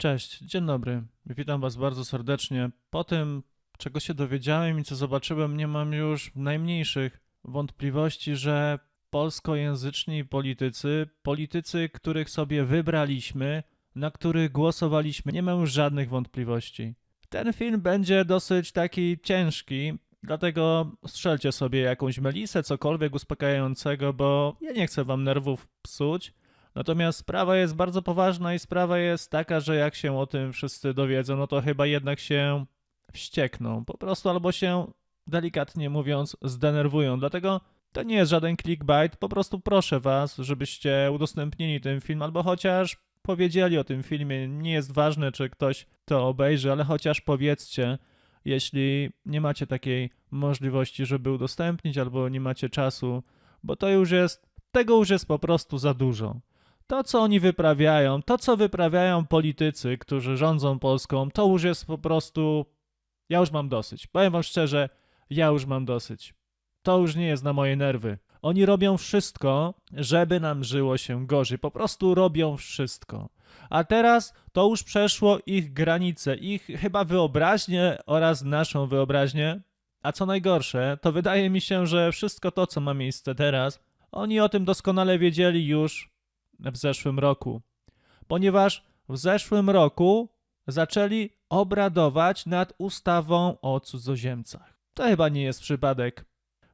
Cześć, dzień dobry. Witam Was bardzo serdecznie. Po tym, czego się dowiedziałem i co zobaczyłem, nie mam już najmniejszych wątpliwości, że polskojęzyczni politycy, politycy, których sobie wybraliśmy, na których głosowaliśmy, nie mam żadnych wątpliwości. Ten film będzie dosyć taki ciężki, dlatego strzelcie sobie jakąś melisę, cokolwiek uspokajającego, bo ja nie chcę Wam nerwów psuć. Natomiast sprawa jest bardzo poważna i sprawa jest taka, że jak się o tym wszyscy dowiedzą, no to chyba jednak się wściekną. Po prostu albo się, delikatnie mówiąc, zdenerwują. Dlatego to nie jest żaden clickbait. Po prostu proszę was, żebyście udostępnili ten film, albo chociaż powiedzieli o tym filmie. Nie jest ważne, czy ktoś to obejrzy, ale chociaż powiedzcie, jeśli nie macie takiej możliwości, żeby udostępnić, albo nie macie czasu, bo to już jest, tego już jest po prostu za dużo. To, co oni wyprawiają, to, co wyprawiają politycy, którzy rządzą Polską, to już jest po prostu. Ja już mam dosyć. Powiem wam szczerze, ja już mam dosyć. To już nie jest na moje nerwy. Oni robią wszystko, żeby nam żyło się gorzej. Po prostu robią wszystko. A teraz to już przeszło ich granice, ich chyba wyobraźnię oraz naszą wyobraźnię. A co najgorsze, to wydaje mi się, że wszystko to, co ma miejsce teraz, oni o tym doskonale wiedzieli już w zeszłym roku. Ponieważ w zeszłym roku zaczęli obradować nad ustawą o cudzoziemcach. To chyba nie jest przypadek.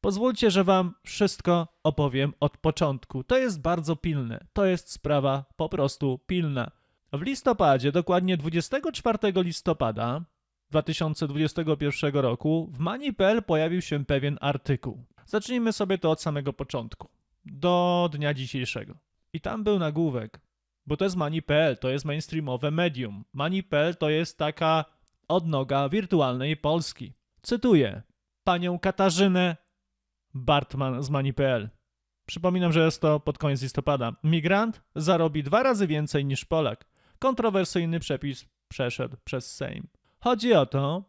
Pozwólcie, że wam wszystko opowiem od początku. To jest bardzo pilne. To jest sprawa po prostu pilna. W listopadzie, dokładnie 24 listopada 2021 roku, w Mani.pl pojawił się pewien artykuł. Zacznijmy sobie to od samego początku, do dnia dzisiejszego. I tam był nagłówek, bo to jest Mani.pl, to jest mainstreamowe medium. Mani.pl to jest taka odnoga wirtualnej Polski. Cytuję panią Katarzynę Bartman z Mani.pl. Przypominam, że jest to pod koniec listopada. Migrant zarobi dwa razy więcej niż Polak. Kontrowersyjny przepis przeszedł przez Sejm. Chodzi o to,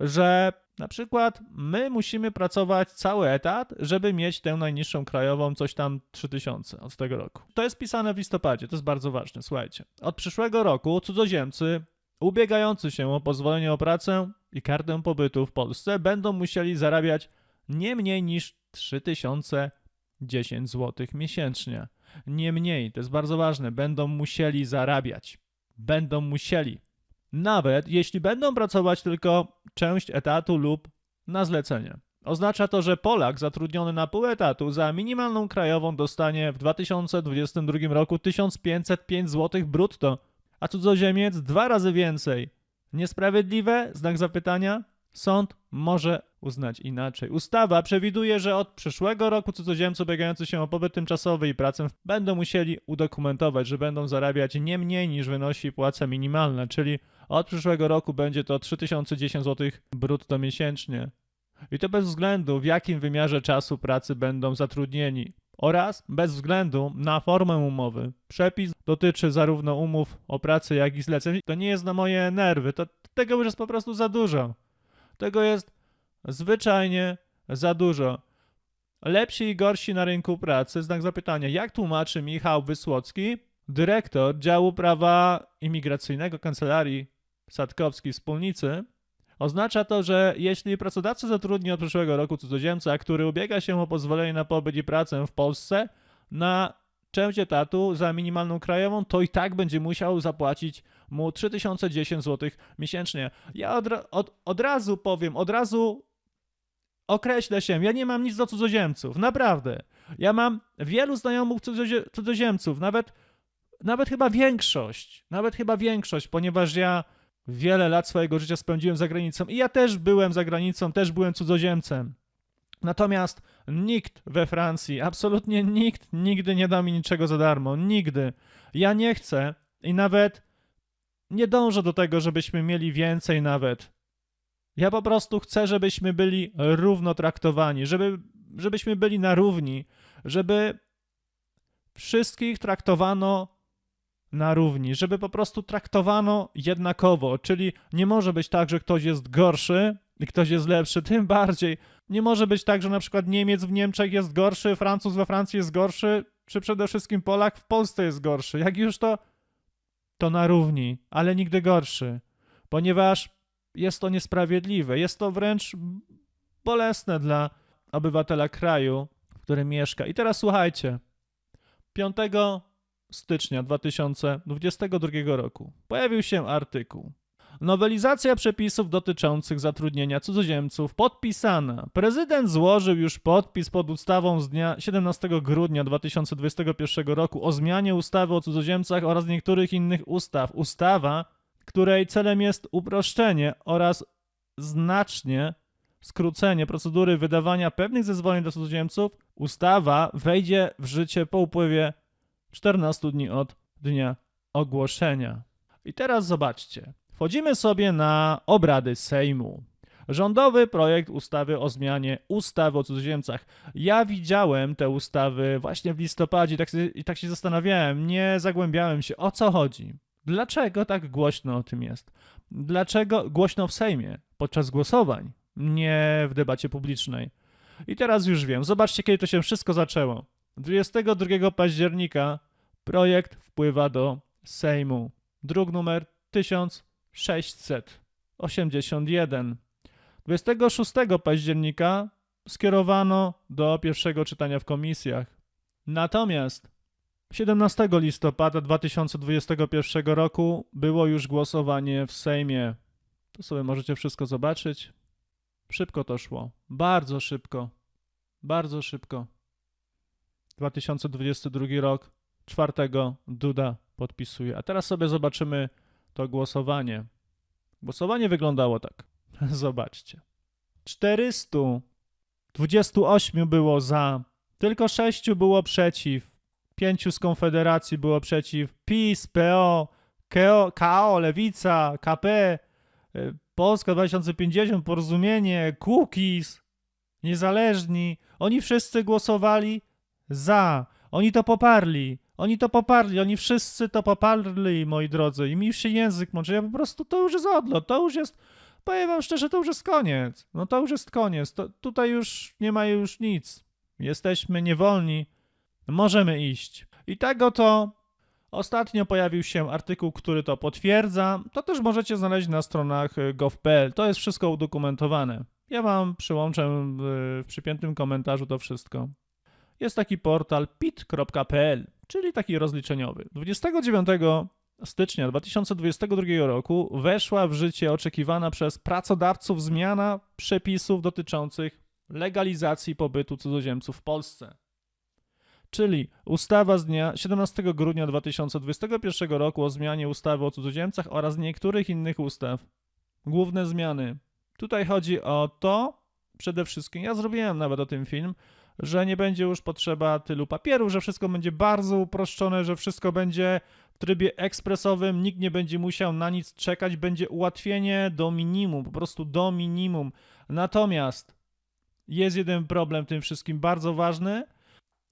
że na przykład my musimy pracować cały etat, żeby mieć tę najniższą krajową, coś tam 3000 od tego roku. To jest pisane w listopadzie, to jest bardzo ważne, słuchajcie. Od przyszłego roku cudzoziemcy ubiegający się o pozwolenie o pracę i kartę pobytu w Polsce będą musieli zarabiać nie mniej niż 3010 zł miesięcznie. Nie mniej, to jest bardzo ważne, będą musieli zarabiać. Będą musieli. Nawet jeśli będą pracować tylko część etatu lub na zlecenie. Oznacza to, że Polak zatrudniony na pół etatu za minimalną krajową dostanie w 2022 roku 1505 zł brutto, a cudzoziemiec dwa razy więcej. Niesprawiedliwe? Znak zapytania? Sąd może uznać inaczej. Ustawa przewiduje, że od przyszłego roku cudzoziemcy ubiegający się o pobyt tymczasowy i pracę będą musieli udokumentować, że będą zarabiać nie mniej niż wynosi płaca minimalna, czyli od przyszłego roku będzie to 3010 zł brutto miesięcznie. I to bez względu w jakim wymiarze czasu pracy będą zatrudnieni oraz bez względu na formę umowy. Przepis dotyczy zarówno umów o pracę, jak i zleceń. To nie jest na moje nerwy, to tego już jest po prostu za dużo. Tego jest zwyczajnie za dużo. Lepsi i gorsi na rynku pracy, znak zapytania. Jak tłumaczy Michał Wysłocki, dyrektor działu prawa imigracyjnego Kancelarii Sadkowskiej Wspólnicy, oznacza to, że jeśli pracodawca zatrudni od przyszłego roku cudzoziemca, który ubiega się o pozwolenie na pobyt i pracę w Polsce na część etatu za minimalną krajową, to i tak będzie musiał zapłacić mu 3010 zł miesięcznie. Ja od, od, od razu powiem, od razu określę się, ja nie mam nic do cudzoziemców, naprawdę. Ja mam wielu znajomych cudzozie- cudzoziemców, nawet, nawet chyba większość, nawet chyba większość, ponieważ ja wiele lat swojego życia spędziłem za granicą i ja też byłem za granicą, też byłem cudzoziemcem. Natomiast nikt we Francji, absolutnie nikt nigdy nie da mi niczego za darmo. Nigdy. Ja nie chcę i nawet nie dążę do tego, żebyśmy mieli więcej nawet. Ja po prostu chcę, żebyśmy byli równo traktowani, żeby, żebyśmy byli na równi, żeby wszystkich traktowano na równi, żeby po prostu traktowano jednakowo, czyli nie może być tak, że ktoś jest gorszy i ktoś jest lepszy, tym bardziej nie może być tak, że na przykład Niemiec w Niemczech jest gorszy, Francuz we Francji jest gorszy, czy przede wszystkim Polak w Polsce jest gorszy. Jak już to to na równi, ale nigdy gorszy, ponieważ jest to niesprawiedliwe, jest to wręcz bolesne dla obywatela kraju, w którym mieszka. I teraz słuchajcie. 5 stycznia 2022 roku pojawił się artykuł. Nowelizacja przepisów dotyczących zatrudnienia cudzoziemców podpisana. Prezydent złożył już podpis pod ustawą z dnia 17 grudnia 2021 roku o zmianie ustawy o cudzoziemcach oraz niektórych innych ustaw. Ustawa, której celem jest uproszczenie oraz znacznie skrócenie procedury wydawania pewnych zezwoleń dla cudzoziemców. Ustawa wejdzie w życie po upływie 14 dni od dnia ogłoszenia. I teraz zobaczcie. Wchodzimy sobie na obrady Sejmu. Rządowy projekt ustawy o zmianie ustawy o cudzoziemcach. Ja widziałem te ustawy właśnie w listopadzie tak i tak się zastanawiałem, nie zagłębiałem się, o co chodzi. Dlaczego tak głośno o tym jest? Dlaczego głośno w Sejmie podczas głosowań, nie w debacie publicznej? I teraz już wiem. Zobaczcie, kiedy to się wszystko zaczęło. 22 października projekt wpływa do Sejmu. Druk numer 1681. 26 października skierowano do pierwszego czytania w komisjach. Natomiast 17 listopada 2021 roku było już głosowanie w Sejmie. To sobie możecie wszystko zobaczyć. Szybko to szło. Bardzo szybko. Bardzo szybko. 2022 rok, 4 Duda podpisuje. A teraz sobie zobaczymy to głosowanie. Głosowanie wyglądało tak. Zobaczcie. 428 było za, tylko 6 było przeciw, 5 z Konfederacji było przeciw, PiS, PO, KO, KO Lewica, KP, y, Polska 2050, Porozumienie, Cookies, Niezależni. Oni wszyscy głosowali za. Oni to poparli. Oni to poparli, oni wszyscy to poparli, moi drodzy. I mi już się język mączy. Ja po prostu, to już jest odlot, to już jest, powiem wam szczerze, to już jest koniec. No to już jest koniec. To, tutaj już nie ma już nic. Jesteśmy niewolni. Możemy iść. I tego to ostatnio pojawił się artykuł, który to potwierdza. To też możecie znaleźć na stronach y, gov.pl. To jest wszystko udokumentowane. Ja wam przyłączę w, przypiętym komentarzu to wszystko. Jest taki portal pit.pl, czyli taki rozliczeniowy. 29 stycznia 2022 roku weszła w życie oczekiwana przez pracodawców zmiana przepisów dotyczących legalizacji pobytu cudzoziemców w Polsce. Czyli ustawa z dnia 17 grudnia 2021 roku o zmianie ustawy o cudzoziemcach oraz niektórych innych ustaw. Główne zmiany. Tutaj chodzi o to, przede wszystkim, ja zrobiłem nawet o tym film, że nie będzie już potrzeba tylu papierów, że wszystko będzie bardzo uproszczone, że wszystko będzie w trybie ekspresowym, nikt nie będzie musiał na nic czekać, będzie ułatwienie do minimum, po prostu do minimum. Natomiast jest jeden problem tym wszystkim bardzo ważny.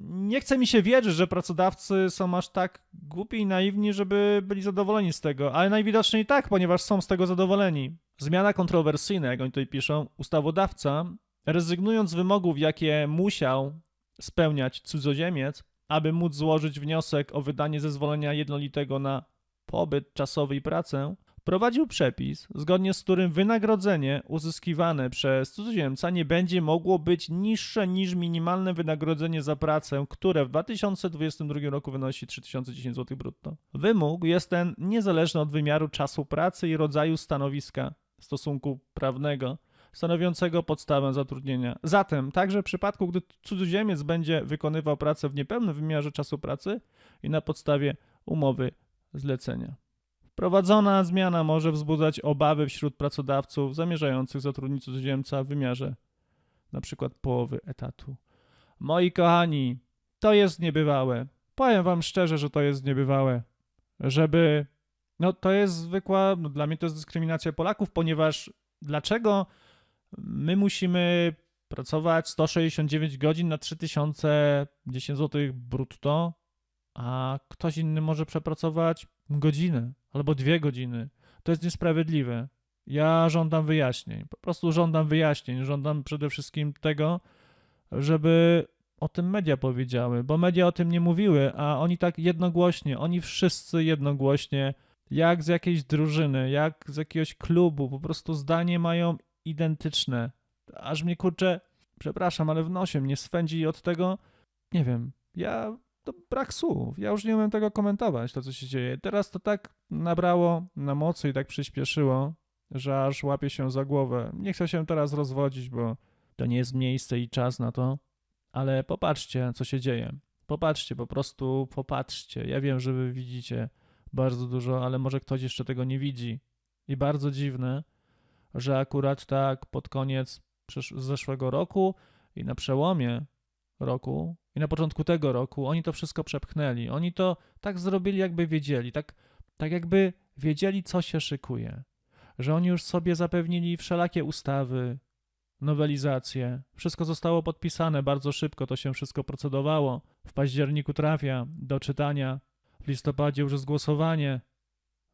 Nie chce mi się wierzyć, że pracodawcy są aż tak głupi i naiwni, żeby byli zadowoleni z tego, ale najwidoczniej tak, ponieważ są z tego zadowoleni. Zmiana kontrowersyjna, jak oni tutaj piszą, ustawodawca rezygnując z wymogów, jakie musiał spełniać cudzoziemiec, aby móc złożyć wniosek o wydanie zezwolenia jednolitego na pobyt czasowy i pracę, prowadził przepis, zgodnie z którym wynagrodzenie uzyskiwane przez cudzoziemca nie będzie mogło być niższe niż minimalne wynagrodzenie za pracę, które w 2022 roku wynosi 3010 zł brutto. Wymóg jest ten niezależny od wymiaru czasu pracy i rodzaju stanowiska stosunku prawnego stanowiącego podstawę zatrudnienia. Zatem, także w przypadku, gdy cudzoziemiec będzie wykonywał pracę w niepełnym wymiarze czasu pracy i na podstawie umowy zlecenia. Wprowadzona zmiana może wzbudzać obawy wśród pracodawców zamierzających zatrudnić cudzoziemca w wymiarze przykład połowy etatu. Moi kochani, to jest niebywałe. Powiem wam szczerze, że to jest niebywałe. Żeby. No, to jest zwykła. No, dla mnie to jest dyskryminacja Polaków, ponieważ dlaczego my musimy pracować 169 godzin na 3010 zł brutto, a ktoś inny może przepracować godzinę albo dwie godziny. To jest niesprawiedliwe. Ja żądam wyjaśnień. Po prostu żądam wyjaśnień. Żądam przede wszystkim tego, żeby o tym media powiedziały, bo media o tym nie mówiły, a oni tak jednogłośnie, oni wszyscy jednogłośnie jak z jakiejś drużyny, jak z jakiegoś klubu, po prostu zdanie mają identyczne. Aż mnie kurczę, przepraszam, ale w nosie mnie swędzi od tego, nie wiem, ja to brak słów. Ja już nie umiem tego komentować, to co się dzieje. Teraz to tak nabrało na mocy i tak przyspieszyło, że aż łapię się za głowę. Nie chcę się teraz rozwodzić, bo to nie jest miejsce i czas na to, ale popatrzcie, co się dzieje. Popatrzcie, po prostu popatrzcie. Ja wiem, że wy widzicie bardzo dużo, ale może ktoś jeszcze tego nie widzi. I bardzo dziwne, że akurat tak pod koniec zeszłego roku i na przełomie roku i na początku tego roku oni to wszystko przepchnęli. Oni to tak zrobili, jakby wiedzieli, tak, tak jakby wiedzieli, co się szykuje. Że oni już sobie zapewnili wszelakie ustawy, nowelizacje. Wszystko zostało podpisane bardzo szybko, to się wszystko procedowało. W październiku trafia do czytania, w listopadzie już jest głosowanie,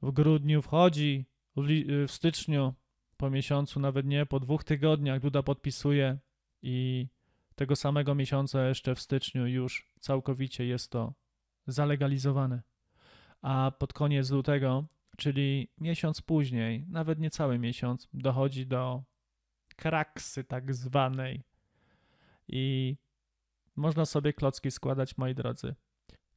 w grudniu wchodzi, w, w styczniu, po miesiącu, nawet nie, po dwóch tygodniach Duda podpisuje i tego samego miesiąca, jeszcze w styczniu, już całkowicie jest to zalegalizowane. A pod koniec lutego, czyli miesiąc później, nawet niecały miesiąc, dochodzi do kraksy tak zwanej. I można sobie klocki składać, moi drodzy.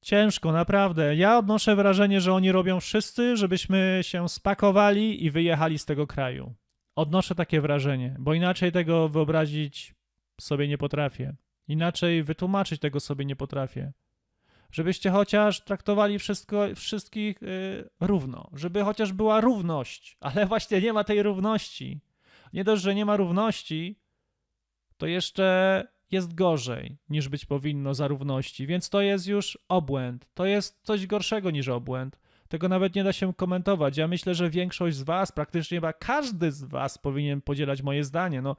Ciężko, naprawdę. Ja odnoszę wrażenie, że oni robią wszyscy, żebyśmy się spakowali i wyjechali z tego kraju. Odnoszę takie wrażenie, bo inaczej tego wyobrazić sobie nie potrafię. Inaczej wytłumaczyć tego sobie nie potrafię. Żebyście chociaż traktowali wszystko, wszystkich y, równo. Żeby chociaż była równość, ale właśnie nie ma tej równości. Nie dość, że nie ma równości, to jeszcze jest gorzej niż być powinno za równości, więc to jest już obłęd. To jest coś gorszego niż obłęd. Tego nawet nie da się komentować. Ja myślę, że większość z Was, praktycznie chyba każdy z Was powinien podzielać moje zdanie. No,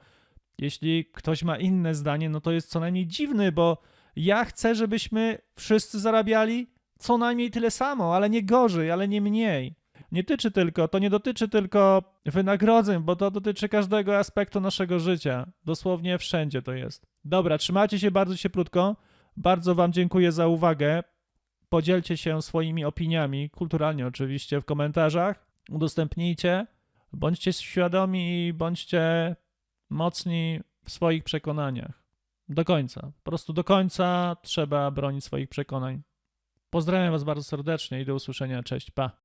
jeśli ktoś ma inne zdanie, no to jest co najmniej dziwny, bo ja chcę, żebyśmy wszyscy zarabiali co najmniej tyle samo, ale nie gorzej, ale nie mniej. Nie tyczy tylko, to nie dotyczy tylko wynagrodzeń, bo to dotyczy każdego aspektu naszego życia. Dosłownie wszędzie to jest. Dobra, trzymajcie się bardzo cieplutko. Bardzo Wam dziękuję za uwagę. Podzielcie się swoimi opiniami, kulturalnie oczywiście, w komentarzach. Udostępnijcie. Bądźcie świadomi i bądźcie mocni w swoich przekonaniach. Do końca. Po prostu do końca trzeba bronić swoich przekonań. Pozdrawiam Was bardzo serdecznie i do usłyszenia. Cześć, pa.